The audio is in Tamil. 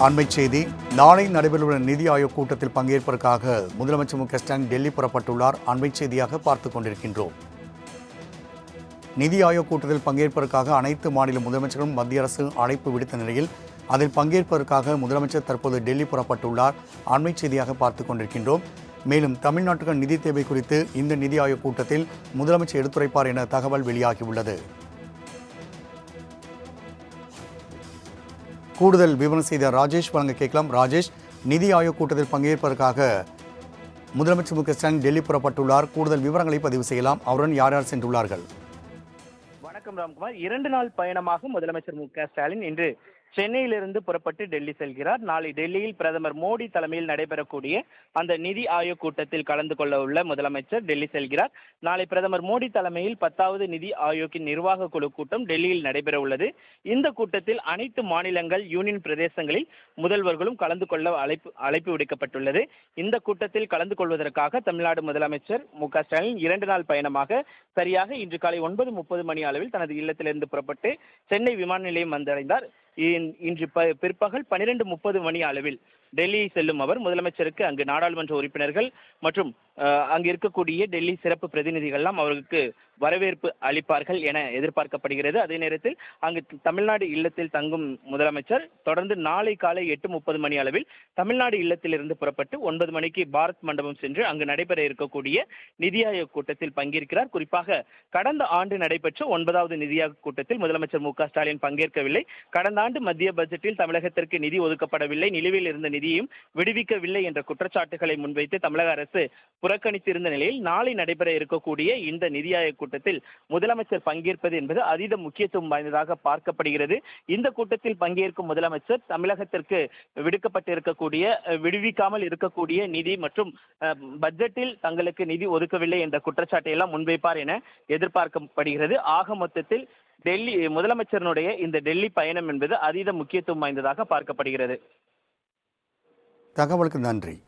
அண்மை செய்தி நாளை நடைபெறவுள்ள நிதி ஆயோக் கூட்டத்தில் பங்கேற்பதற்காக முதலமைச்சர் மு க ஸ்டாலின் டெல்லி புறப்பட்டுள்ளார். அண்மை செய்தியாக பார்த்துக் கொண்டிருக்கின்றோம். நிதி ஆயோக் கூட்டத்தில் பங்கேற்பதற்காக அனைத்து மாநில முதலமைச்சர்களும் மத்திய அரசு அழைப்பு விடுத்த நிலையில் அதில் பங்கேற்பதற்காக முதலமைச்சர் தற்போது டெல்லி புறப்பட்டுள்ளார். அண்மை செய்தியாக பார்த்துக் கொண்டிருக்கின்றோம். மேலும் தமிழ்நாட்டுக்கு நிதி தேவை குறித்து இந்த நிதி ஆயோக் கூட்டத்தில் முதலமைச்சர் எடுத்துரைப்பார் என தகவல் வெளியாகியுள்ளது. கூடுதல் விவரம் செய்த ராஜேஷ் வழங்க கேட்கலாம். ராஜேஷ் நிதி ஆயோக் கூட்டத்தில் பங்கேற்பதற்காக முதலமைச்சர் மு க ஸ்டாலின் டெல்லி புறப்பட்டுள்ளார். கூடுதல் விவரங்களை பதிவு செய்யலாம். அவருடன் யார் யார் சென்றுள்ளார்கள்? வணக்கம் ராம்குமார். இரண்டு நாள் பயணமாக முதலமைச்சர் மு க ஸ்டாலின் இன்று சென்னையிலிருந்து புறப்பட்டு டெல்லி செல்கிறார். நாளை டெல்லியில் பிரதமர் மோடி தலைமையில் நடைபெறக்கூடிய அந்த நிதி ஆயோக் கூட்டத்தில் கலந்து கொள்ள உள்ள முதலமைச்சர் டெல்லி செல்கிறார். நாளை பிரதமர் மோடி தலைமையில் பத்தாவது நிதி ஆயோக்கின் நிர்வாக குழு கூட்டம் டெல்லியில் நடைபெற உள்ளது. இந்த கூட்டத்தில் அனைத்து மாநிலங்கள் யூனியன் பிரதேசங்களில் முதல்வர்களும் கலந்து கொள்ள அழைப்பு அழைப்பு விடுக்கப்பட்டுள்ளது. இந்த கூட்டத்தில் கலந்து கொள்வதற்காக தமிழ்நாடு முதலமைச்சர் மு க ஸ்டாலின் இரண்டு நாள் பயணமாக சரியாக இன்று காலை ஒன்பது முப்பது மணி அளவில் தனது இல்லத்திலிருந்து புறப்பட்டு சென்னை விமான நிலையம் வந்தடைந்தார். இன்று பிற்பகல் பனிரெண்டு முப்பது மணி அளவில் டெல்லி செல்லும் அவர் முதலமைச்சருக்கு அங்கு நாடாளுமன்ற உறுப்பினர்கள் மற்றும் அங்கு இருக்கக்கூடிய டெல்லி சிறப்பு பிரதிநிதிகள்லாம் அவருக்கு வரவேற்பு அளிப்பார்கள் என எதிர்பார்க்கப்படுகிறது. அதே நேரத்தில் அங்கு தமிழ்நாடு இல்லத்தில் தங்கும் முதலமைச்சர் தொடர்ந்து நாளை காலை எட்டு முப்பது மணி அளவில் தமிழ்நாடு இல்லத்திலிருந்து புறப்பட்டு ஒன்பது மணிக்கு பாரத் மண்டபம் சென்று அங்கு நடைபெற இருக்கக்கூடிய நிதி ஆயோக் கூட்டத்தில் பங்கேற்கிறார். குறிப்பாக கடந்த ஆண்டு நடைபெற்ற ஒன்பதாவது நிதி ஆயோக் கூட்டத்தில் முதலமைச்சர் மு க ஸ்டாலின் பங்கேற்கவில்லை. கடந்த ஆண்டு மத்திய பட்ஜெட்டில் தமிழகத்திற்கு நிதி ஒதுக்கப்படவில்லை. நிலுவையில் இருந்த நிதியையும் விடுவிக்கவில்லை என்ற குற்றச்சாட்டுகளை முன்வைத்து தமிழக அரசு புறக்கணித்திருந்த நிலையில் நாளை நடைபெற இருக்கக்கூடிய இந்த நிதி ஆயோக் கூட்டத்தில் முதலமைச்சர் பங்கேற்பது என்பது அதீத முக்கியத்துவம் வாய்ந்ததாக பார்க்கப்படுகிறது. இந்த கூட்டத்தில் பங்கேற்கும் முதலமைச்சர் தமிழகத்திற்கு விடுக்கப்பட்டிருக்கக்கூடிய விடுவிக்காமல் இருக்கக்கூடிய நிதி மற்றும் அஹ், பட்ஜெட்டில் தங்களுக்கு நிதி ஒதுக்கவில்லை என்ற குற்றச்சாட்டை எல்லாம் முன்வைப்பார் என எதிர்பார்க்கப்படுகிறது. ஆக மொத்தத்தில் டெல்லி முதலமைச்சரினுடைய இந்த டெல்லி பயணம் என்பது அதீத முக்கியத்துவம் வாய்ந்ததாக பார்க்கப்படுகிறது. தகவலுக்கு நன்றி.